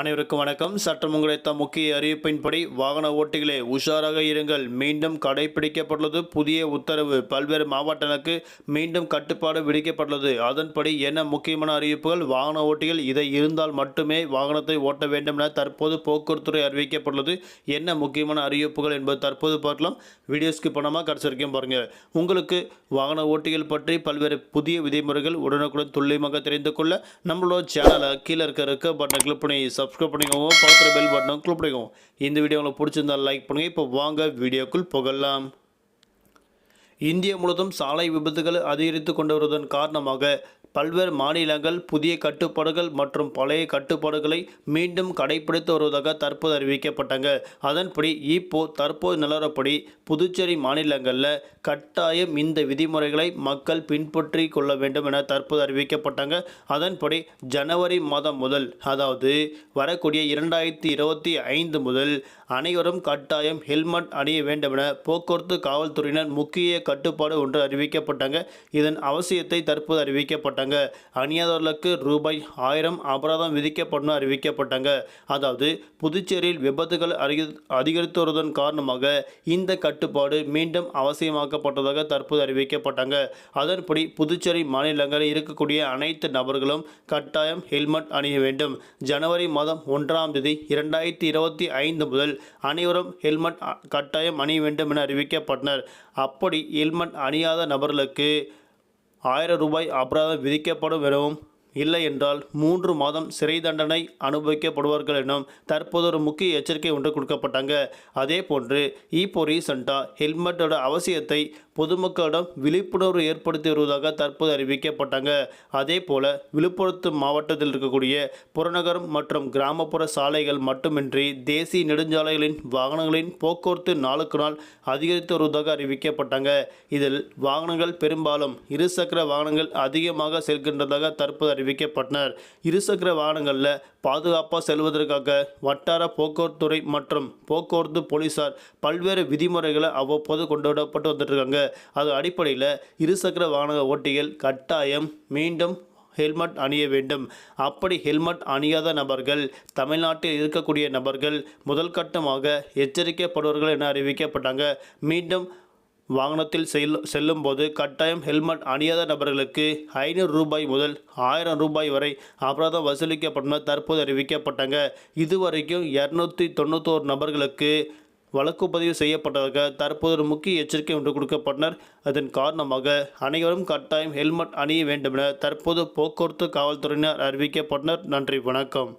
அனைவருக்கும் வணக்கம். சட்டம் கிடைத்த முக்கிய அறிவிப்பின்படி வாகன ஓட்டிகளே உஷாராக இருங்கள். மீண்டும் கடைபிடிக்கப்பட்டுள்ளது. புதிய உத்தரவு. பல்வேறு மாவட்டங்களுக்கு மீண்டும் கட்டுப்பாடு விதிக்கப்பட்டுள்ளது. அதன்படி என்ன முக்கியமான அறிவிப்புகள்? வாகன ஓட்டிகள் இதை இருந்தால் மட்டுமே வாகனத்தை ஓட்ட வேண்டும் என தற்போது போக்குவரத்துறை அறிவிக்கப்பட்டுள்ளது. என்ன முக்கியமான அறிவிப்புகள் என்பது தற்போது பார்க்கலாம். வீடியோஸ்க்கு பணமாக கடைசி வரைக்கும் பாருங்கள் உங்களுக்கு வாகன ஓட்டிகள் பற்றி பல்வேறு புதிய விதிமுறைகள் உடனுக்குடன் துல்லியமாக தெரிந்து கொள்ள நம்மளோட சேனலை கீழே இருக்க இருக்க பட்டனை கிளிக் பண்ணி சப்ஸ்கிரைப் பண்ணிக்கோங்க பக்கத்தில் பெல் பட்டனும் கிளிக் பண்ணிக்கோங்க. இந்த வீடியோ உங்களுக்கு பிடிச்சிருந்தா லைக் பண்ணுங்கள் இப்போ வாங்க வீடியோக்குள் புகழலாம். இந்தியா முழுவதும் சாலை விபத்துகள் அதிகரித்து கொண்டு வருவதன் காரணமாக பல்வேறு மாநிலங்கள் புதிய கட்டுப்பாடுகள் மற்றும் பழைய கட்டுப்பாடுகளை மீண்டும் கடைபிடித்து வருவதாக தற்போது அறிவிக்கப்பட்டாங்க. அதன்படி இப்போ தற்போது நிலவரப்படி புதுச்சேரி மாநிலங்களில் கட்டாயம் இந்த விதிமுறைகளை மக்கள் பின்பற்றி கொள்ள வேண்டும் என தற்போது அறிவிக்கப்பட்டாங்க. அதன்படி ஜனவரி மாதம் முதல் அதாவது வரக்கூடிய இரண்டாயிரத்தி இருபத்தி ஐந்து முதல் அனைவரும் கட்டாயம் ஹெல்மெட் அணிய வேண்டும் என போக்குவரத்து காவல்துறையினர் முக்கிய கட்டுப்பாடு ஒன்று அறிவிக்கப்பட்டாங்க. இதன் அவசியத்தை தற்போது அறிவிக்கப்பட்டாங்க. அணியாதவர்களுக்கு ரூபாய் ஆயிரம் அபராதம் விதிக்கப்படும் அறிவிக்கப்பட்டாங்க. அதாவது புதுச்சேரியில் விபத்துகள் அதிக அதிகரித்து வருவதன் காரணமாக இந்த கட்டுப்பாடு மீண்டும் அவசியமாக்கப்பட்டதாக தற்போது அறிவிக்கப்பட்டாங்க. அதன்படி புதுச்சேரி மாநிலங்களில் இருக்கக்கூடிய அனைத்து நபர்களும் கட்டாயம் ஹெல்மெட் அணிய வேண்டும். ஜனவரி மாதம் ஒன்றாம் தேதி இரண்டாயிரத்தி இருபத்தி ஐந்து முதல் அனைவரும் ஹெல்மெட் கட்டாயம் அணிய வேண்டும் என அறிவிக்கப்பட்டனர். அப்படி ஹெல்மெட் அணியாத நபர்களுக்கு ஆயிரம் ரூபாய் அபராதம் விதிக்கப்படும் எனவும் இல்லை என்றால் மூன்று மாதம் சிறை தண்டனை அனுபவிக்கப்படுவார்கள் எனும் தற்போது ஒரு முக்கிய எச்சரிக்கை ஒன்று கொடுக்கப்பட்டாங்க. அதே போன்று இப்போ ரீசண்டாக ஹெல்மெட்டோட அவசியத்தை பொதுமக்களிடம் விழிப்புணர்வு ஏற்படுத்தி வருவதாக தற்போது அறிவிக்கப்பட்டாங்க. அதே போல விழுப்புரத்து மாவட்டத்தில் இருக்கக்கூடிய புறநகரம் மற்றும் கிராமப்புற சாலைகள் மட்டுமின்றி தேசிய நெடுஞ்சாலைகளின் வாகனங்களின் போக்குவரத்து நாளுக்கு நாள் அதிகரித்து வருவதாக அறிவிக்கப்பட்டாங்க. இதில் வாகனங்கள் பெரும்பாலும் இருசக்கர வாகனங்கள் அதிகமாக செல்கின்றதாக தற்போது அறிவிக்கப்பட்டனர். இருசக்கர வாகனங்களில் பாதுகாப்பாக செல்வதற்காக வட்டார போக்குவரத்துறை மற்றும் போக்குவரத்து போலீசார் பல்வேறு விதிமுறைகளை அவ்வப்போது கொண்டு வரப்பட்டு வந்துட்டு இருக்காங்க அது அடிப்படையில் இருசக்கர வாகன ஓட்டிகள் கட்டாயம் மீண்டும் ஹெல்மெட் அணிய வேண்டும். அப்படி ஹெல்மெட் அணியாத நபர்கள் தமிழ்நாட்டில் இருக்கக்கூடிய நபர்கள் முதல் கட்டமாக எச்சரிக்கப்படுவார்கள் என அறிவிக்கப்பட்டாங்க. மீண்டும் வாகனத்தில் செல் செல்லும்போது கட்டாயம் ஹெல்மெட் அணியாத நபர்களுக்கு ஐநூறு ரூபாய் முதல் ஆயிரம் ரூபாய் வரை அபராதம் வசூலிக்கப்படும் தற்போது அறிவிக்கப்பட்டாங்க. இதுவரைக்கும் இரநூத்தி தொண்ணூத்தோரு நபர்களுக்கு வழக்கு பதிவு செய்யப்பட்டதாக தற்போது ஒரு முக்கிய எச்சரிக்கை ஒன்று கொடுக்கப்பட்டனர். அதன் காரணமாக அனைவரும் கட்டாயம் ஹெல்மெட் அணிய வேண்டும் என தற்போது போக்குவரத்து காவல்துறையினர் அறிவிக்கப்பட்டனர். நன்றி வணக்கம்.